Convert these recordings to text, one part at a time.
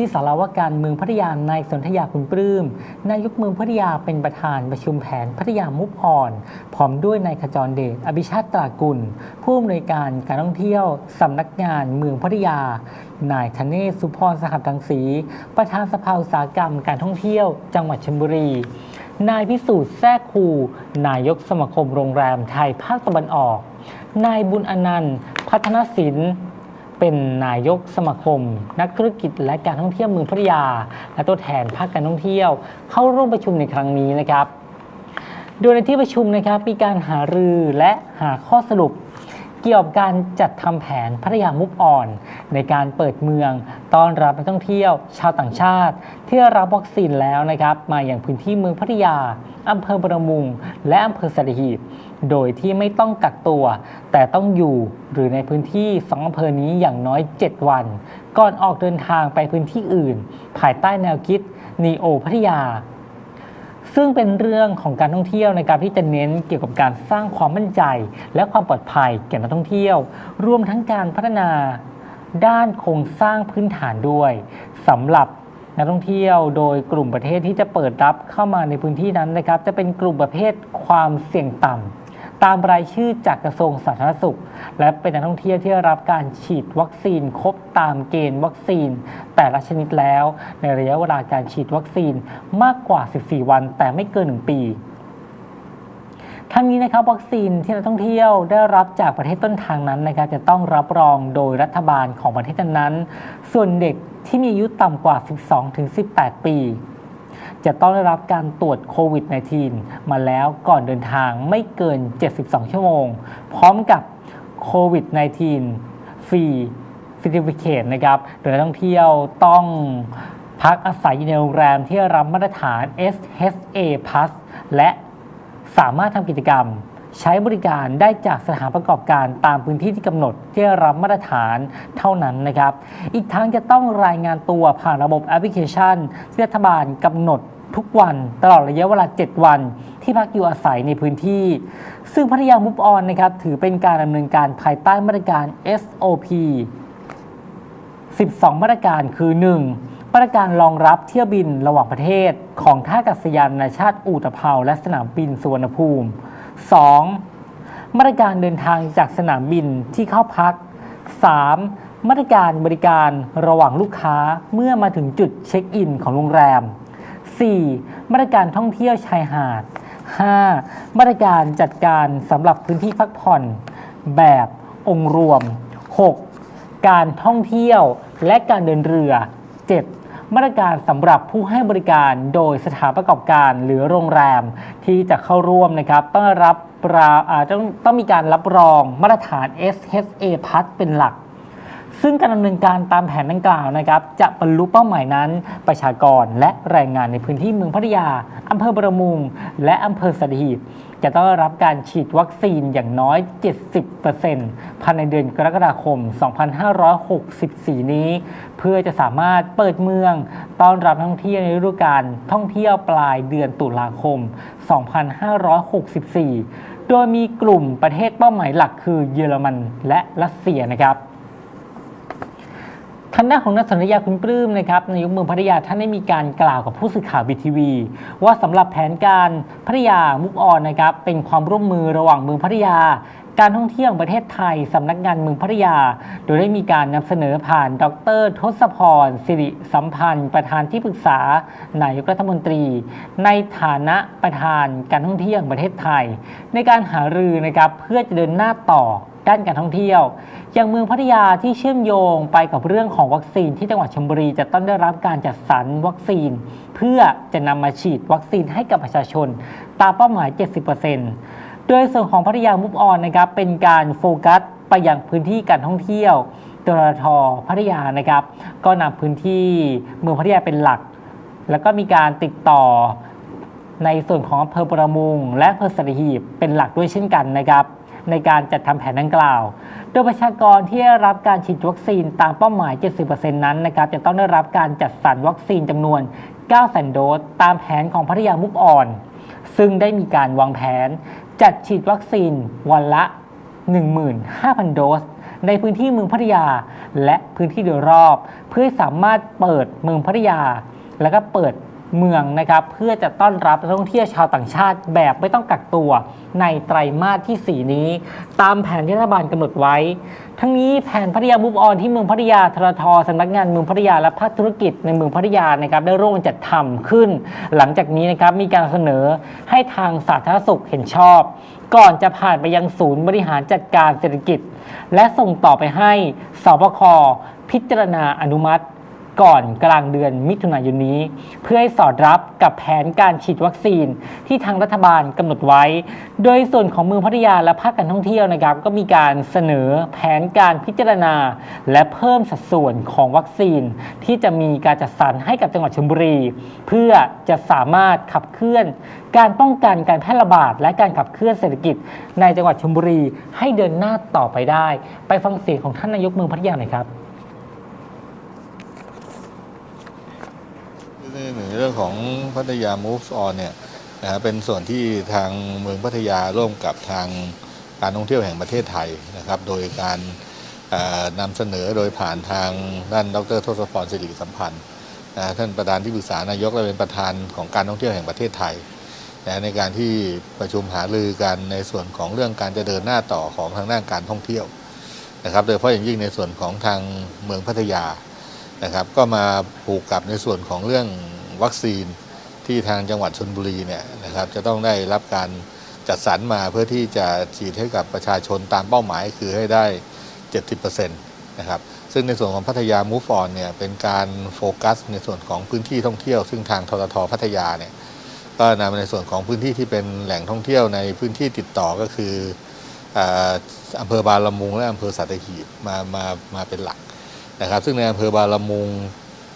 ที่สารวการเมืองพัทยา นายสนธยาคุณปลื้ม นายกเมืองพัทยาเป็นประธานประชุมแผนพัทยามุกอ่อน พร้อมด้วยนายขจรเดช อภิชาติตรากุล ผู้อำนวยการการท่องเที่ยวสำนักงานเมืองพัทยา นายธเนศสุพรสหัสดังสีประธานสภาอุตสาหกรรมการท่องเที่ยว จังหวัดชลบุรี นายพิสูจน์แทรกคู นายกสมาคมโรงแรมไทยภาคตะวันออก นายบุญอนันต์ พัฒนศิลป์ เป็นนายกสมาคม นักธุรกิจและการท่องเที่ยวเมืองพัทยา และตัวแทนภาคการท่องเที่ยว เข้าร่วมประชุมในครั้งนี้นะครับ โดยในที่ประชุมนะครับมีการหารือและหาข้อสรุป เกี่ยวกับการจัดทำแผนพัทยามุกอ่อน ในการเปิดเมืองต้อนรับนักท่องเที่ยว ชาวต่างชาติ ที่รับวัคซีนแล้วนะครับ มาอย่างพื้นที่เมืองพัทยาอำเภอบรมุง และอำเภอสัตหีบ โดยที่ไม่ต้องกักตัว แต่ต้องอยู่หรือในพื้นที่สองอำเภอนี้อย่างน้อย 7 วัน ก่อนออกเดินทางไปพื้นที่อื่น ภายใต้แนวคิดนีโอพัทยา ซึ่งเป็นเรื่องของการท่องเที่ยวในการที่จะเน้นเกี่ยวกับการสร้างความมั่นใจ และความปลอดภัยแก่นักท่องเที่ยว รวมทั้งการพัฒนาด้านโครงสร้างพื้นฐานด้วยสำหรับนักท่องเที่ยวโดยกลุ่มประเทศที่จะเปิดรับเข้ามาในพื้นที่นั้นนะครับ จะเป็นกลุ่มประเภทความเสี่ยงต่ำ ตามรายชื่อจากกระทรวงสาธารณสุข และเป็นนักท่องเที่ยวที่รับการฉีดวัคซีนครบตามเกณฑ์วัคซีน แต่ละชนิดแล้ว ในระยะเวลาการฉีดวัคซีนมากกว่า 14 วัน แต่ไม่เกิน 1 ปีทั้งนี้นะครับวัคซีนที่นักท่องเที่ยวได้รับจากประเทศต้นทางนั้นนะครับจะต้องรับรองโดยรัฐบาลของประเทศนั้น ส่วนเด็กที่มีอายุต่ำกว่า 12-18 ปี จะต้องได้รับการตรวจโควิด -19 มาแล้วก่อนเดินทางไม่เกิน 72 ชั่วโมง พร้อมกับโควิด -19 ฟรีฟิติฟิเคตนะครับโดยนักท่องเที่ยวต้องพักอาศัยอยู่ในโรงแรมที่รับมาตรฐาน SHA Plus และสามารถทำกิจกรรม ใช้บริการได้จากสถานประกอบการตามพื้นที่ที่กำหนดที่รับมาตรฐานเท่านั้นนะครับ อีกทั้งจะต้องรายงานตัวผ่านระบบแอปพลิเคชันที่รัฐบาลกำหนดทุกวันตลอดระยะเวลา 7 วัน ที่พักอยู่อาศัยในพื้นที่ ซึ่งพัทยามุฟออนนะครับถือเป็นการดำเนินการภายใต้มาตรการ SOP 12 มาตรการคือ 1. มาตรการรองรับเที่ยวบินระหว่างประเทศ ของท่าอากาศยานนานาชาติอู่ตะเภาและสนามบินสุวรรณภูมิ 2. มาตรการเดินทางจากสนามบินที่เข้าพัก 3. มาตรการบริการระหว่างลูกค้าเมื่อมาถึงจุดเช็คอินของโรงแรม 4. มาตรการท่องเที่ยวชายหาด 5. มาตรการจัดการสำหรับพื้นที่พักผ่อน แบบองค์รวม 6. การท่องเที่ยวและการเดินเรือ 7. มาตรการสำหรับผู้ให้บริการโดยสถานประกอบการหรือโรงแรมที่จะเข้าร่วมนะครับต้องรับราอ่าต้องต้องมีการรับรองมาตรฐาน SHA พัดเป็นหลัก ซึ่งการดำเนินการตามแผนดังกล่าวนะครับ จะบรรลุเป้าหมายนั้นประชากรและแรงงานในพื้นที่เมืองพัทยาอำเภอประมุงและอำเภอสัตหีบ จะต้องรับการฉีดวัคซีนอย่างน้อย 70%ภายในเดือนกรกฎาคม 2564 นี้ เพื่อจะสามารถเปิดเมืองต้อนรับท่องเที่ยวในฤดูกาลท่องเที่ยวปลายเดือนตุลาคม 2564 โดยมีกลุ่มประเทศเป้าหมายหลักคือเยอรมันและรัสเซียนะครับ ทางด้านของนักสัญญาคุณปลื้มนะครับนายกเมืองพัทยาท่านได้มีการกล่าวกับผู้สื่อข่าวบีทีวีว่าสำหรับแผนการพัทยามุกออนนะครับเป็นความร่วมมือระหว่างเมืองพัทยา การท่องเที่ยวประเทศไทยสำนักงานเมืองพัทยา โดยได้มีการนำเสนอผ่านดรทศพรสิริสัมพันธ์ ประธานที่ปรึกษานายกรัฐมนตรี ในฐานะประธานการท่องเที่ยวประเทศไทย ในการหารือนะครับเพื่อจะเดินหน้าต่อ ด้านการท่องเที่ยว อย่างเมืองพัทยาที่เชื่อมโยงไปกับเรื่องของวัคซีนที่จังหวัดชลบุรีจะต้องได้รับการจัดสรรวัคซีน เพื่อจะนำมาฉีดวัคซีนให้กับประชาชน ตามเป้าหมาย 70%โดยส่วนของพัทยามุกออนนะครับเป็นการโฟกัสไปยังพื้นที่การท่องเที่ยวตรทพัทยานะครับ ก็นำพื้นที่เมืองพัทยาเป็นหลัก แล้วก็มีการติดต่อในส่วนของอำเภอประมงและอำเภอสัตหีบเป็นหลักด้วยเช่นกันนะครับ ในการจัดทำแผนดังกล่าว โดยประชากรที่ได้รับการฉีดวัคซีนตามเป้าหมาย 70%นั้นนะครับจะต้องได้รับการจัดสรรวัคซีนจำนวน900,000โดสตามแผนของพัทยามุกอ่อน ซึ่งได้มีการวางแผน จัดฉีดวัคซีนวันละ 15,000 โดส ในพื้นที่เมืองพัทยา และพื้นที่โดยรอบ เพื่อสามารถเปิดเมืองพัทยา แล้วก็เปิด เมืองนะครับเพื่อจะต้อนรับนักท่องเที่ยวชาวต่างชาติแบบไม่ต้องกักตัวในไตรมาสที่ 4 นี้ ตามแผนที่รัฐบาลกำหนดไว้ ทั้งนี้แผนพัทยาบุฟออนที่เมืองพัทยาทรทสำนักงานเมืองพัทยาและภาคธุรกิจในเมืองพัทยานะครับได้ร่วมจัดทำขึ้น หลังจากนี้นะครับมีการเสนอให้ทางสาธารณสุขเห็นชอบ ก่อนจะผ่านไปยังศูนย์บริหารจัดการเศรษฐกิจ และส่งต่อไปให้สบคพิจารณาอนุมัติ ก่อนกลางเดือนมิถุนายนนี้ เพื่อให้สอดรับกับแผนการฉีดวัคซีนที่ทางรัฐบาลกำหนดไว้ โดยส่วนของเมืองพัทยาและภาคการท่องเที่ยวนะครับ ก็มีการเสนอแผนการพิจารณา และเพิ่มสัดส่วนของวัคซีน ที่จะมีการจัดสรรให้กับจังหวัดชลบุรี เพื่อจะสามารถขับเคลื่อน การป้องกันการแพร่ระบาด และการขับเคลื่อนเศรษฐกิจ ในจังหวัดชลบุรีให้เดินหน้าต่อไปได้ ไปฟังเสียงของท่านนายกเมืองพัทยาหน่อยครับ ในเรื่องของพัทยา Move On เนี่ยนะฮะเป็นส่วนที่ทางเมืองพัทยาร่วมกับทางการท่องเที่ยวแห่งประเทศไทยนะครับ โดยการนำเสนอโดยผ่านทางด้านดรทศพรสิริสัมพันธ์ท่านประธานที่ปรึกษานายกและเป็นประธานของการท่องเที่ยวแห่งประเทศไทยในการที่ประชุมหารือกันในส่วนของเรื่องการจะเดินหน้าต่อของทางด้านการท่องเที่ยวนะครับ โดยเฉพาะอย่างยิ่งในส่วนของทางเมืองพัทยา นะครับ ก็มาผูกกับในส่วนของเรื่องวัคซีนที่ทางจังหวัดชนบุรีเนี่ยนะครับ จะต้องได้รับการจัดสรรมาเพื่อที่จะฉีดให้กับประชาชนตามเป้าหมายคือให้ได้ 70%นะครับซึ่งในส่วนของพัทยามูฟออนเนี่ยเป็นการโฟกัสในส่วนของพื้นที่ท่องเที่ยว ซึ่งทางทททพัทยาเนี่ยก็นำในส่วนของพื้นที่ที่เป็นแหล่งท่องเที่ยวในพื้นที่ติดต่อก็คืออ่าอำเภอบางละมุงและอำเภอสัตหีบมามามาเป็นหลัก นะครับ ซึ่งในอำเภอบาลามุง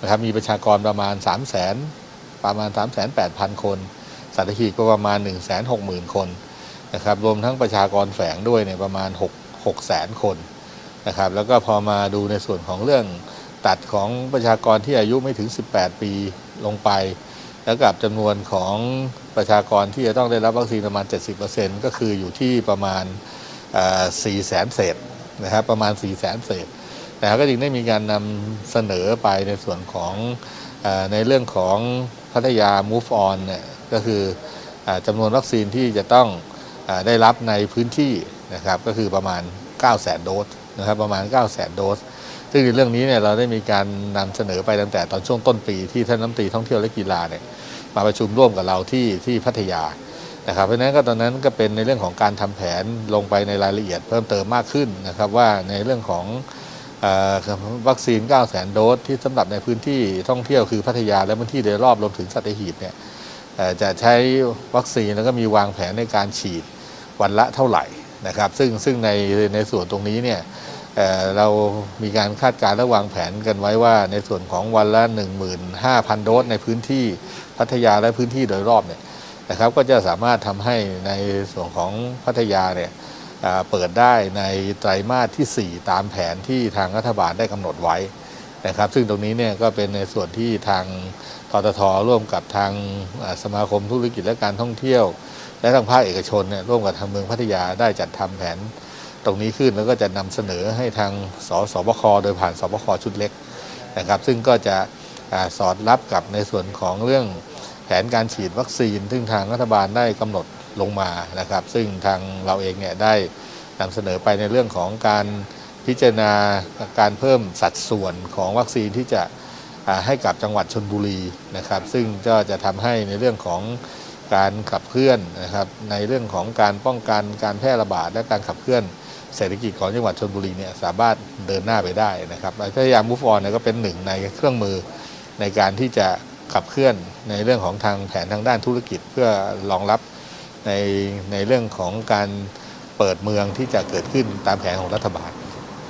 นะครับมีประชากรประมาณ 3 0 0 0 0 0ประมาณ 3 8 0 0 0 คน สัตหีบก็ประมาณ 1 6 0 0 0 0 คนนะครับรวมทั้งประชากรแฝงด้วยเนี่ยประมาณ 6 6 0 0 0 0 คนนะครับแล้วก็พอมาดูในส่วนของเรื่องตัดของประชากรที่อายุไม่ถึง 18 ปีลงไป แล้วกับจำนวนของประชากรที่จะต้องได้รับวัคซีนประมาณ 70%ก็คืออยู่ที่ประมาณ4แสนเศษนะครับประมาณ4แสนเศษ นะครับก็จึงได้มีการนำเสนอไปในส่วนของอในเรื่องของพัทยา move on เนี่ยก็คืออจำนวนวัคซีนที่จะต้องอได้รับในพื้นที่นะครับก็คือประมาณ 9 0 0 0 0โดสนะครับประมาณ 9 0 0 0 0โดส ซึ่งในเรื่องนี้เนี่ยเราได้มีการนำเสนอไปตั้งแต่ตอนช่วงต้นปีที่ท่านรัฐมนตรีท่องเที่ยวและกีฬาเนี่ยมาประชุมร่วมกับเราที่ที่พัทยานะครับเพราะฉะนั้นก็ตอนนั้นก็เป็นในเรื่องของการทำแผนลงไปในรายละเอียดเพิ่มเติมมากขึ้นนะครับว่าในเรื่องของ วัคซีน 9 0 0 0 0โดสที่สำหรับในพื้นที่ท่องเที่ยวคือพัทยาและพื้นที่โดยรอบรวมถึงสัตหีบเนี่ยจะใช้วัคซีนแล้วก็มีวางแผนในการฉีดวันละเท่าไหร่นะครับ ซึ่งซึ่งในในส่วนตรงนี้เนี่ยเเรามีการคาดการณ์และวางแผนกันไว้ว่าในส่วนของวันละ 15,000 โดสในพื้นที่พัทยาและพื้นที่โดยรอบเนี่ยนะครับ ก็จะสามารถทำให้ในส่วนของพัทยาเนี่ย เปิดได้ในไตรมาสที่ 4 ตามแผนที่ทางรัฐบาลได้กำหนดไว้นะครับ ซึ่งตรงนี้เนี่ยก็เป็นในส่วนที่ทางทททร่วมกับทางสมาคมธุรกิจและการท่องเที่ยว และทางภาคเอกชนเนี่ยร่วมกับทางเมืองพัทยาได้จัดทำแผน ตรงนี้ขึ้นแล้วก็จะนำเสนอให้ทางสสบคโดยผ่านสบคชุดเล็กนะครับ ซึ่งก็จะอสอดรับกับในส่วนของเรื่องแผนการฉีดวัคซีน ซึ่งทางรัฐบาลได้กำหนด ลงมานะครับ ซึ่งทางเราเองเนี่ยได้นำเสนอไปในเรื่องของการพิจารณาการเพิ่มสัดส่วนของวัคซีนที่จะให้กับจังหวัดชนบุรีนะครับ ซึ่งก็จะทำให้ในเรื่องของการขับเคลื่อนนะครับในเรื่องของการป้องกันการแพร่ระบาดและการขับเคลื่อนเศรษฐกิจของจังหวัดชนบุรีเนี่ยสามารถเดินหน้าไปได้นะครับพยายามมูฟออนเนี่ยก็เป็นหนึ่งในเครื่องมือในการที่จะขับเคลื่อนในเรื่องของทางแผนทางด้านธุรกิจเพื่อรองรับ ในในเรื่องของการเปิดเมืองที่จะเกิดขึ้นตามแผนของรัฐบาล